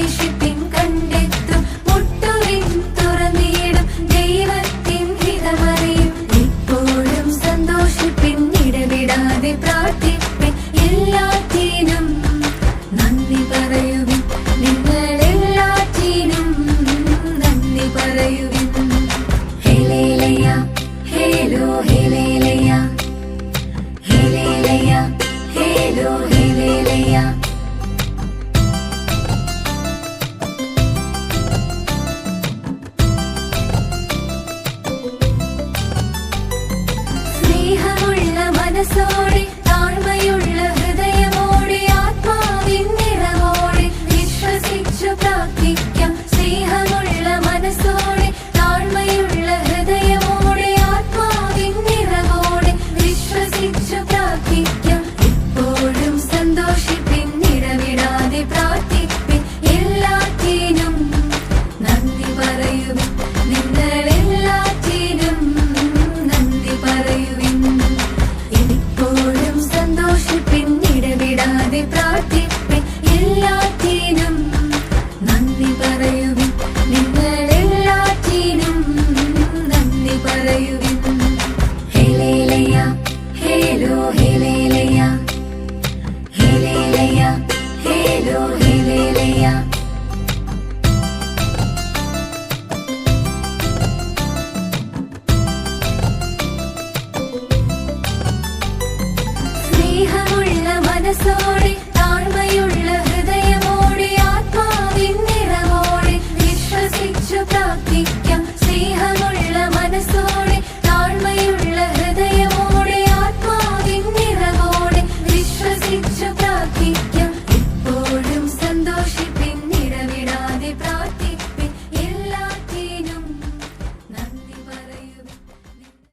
പ്രവേശിപ്പിൻ കണ്ടെത്തും. മുട്ടുവിൻ തുറന്നിടും. ദൈവത്തിൻ ഹിതമറിയും. ഇപ്പോഴും സന്തോഷിപ്പിൻ ഇടവിടാതെ പ്രാർത്ഥിപ്പിൻ. എല്ലാ 안에서 sorry.